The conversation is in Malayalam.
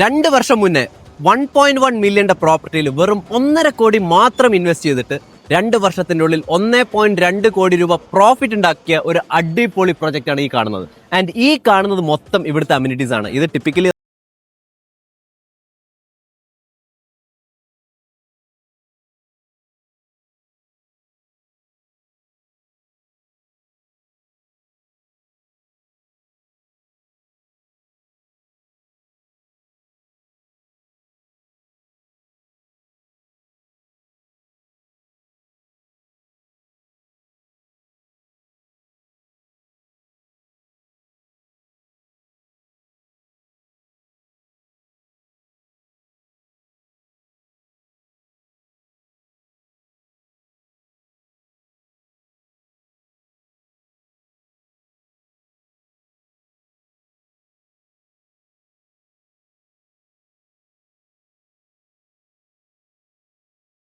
രണ്ട് വർഷം മുന്നേ വൺ പോയിന്റ് വൺ മില്യന്റെ പ്രോപ്പർട്ടിയിൽ വെറും ഒന്നര കോടി മാത്രം ഇൻവെസ്റ്റ് ചെയ്തിട്ട് രണ്ട് വർഷത്തിന്റെ ഉള്ളിൽ ഒന്നേ പോയിന്റ് രണ്ട് കോടി രൂപ പ്രോഫിറ്റ് ഉണ്ടാക്കിയ ഒരു അടിപൊളി പ്രോജക്റ്റ് ആണ് ഈ കാണുന്നത്. ആൻഡ് ഈ കാണുന്നത് മൊത്തം ഇവിടുത്തെ അമ്യൂണിറ്റീസ് ആണ്. ഇത് ടിപ്പിക്കലി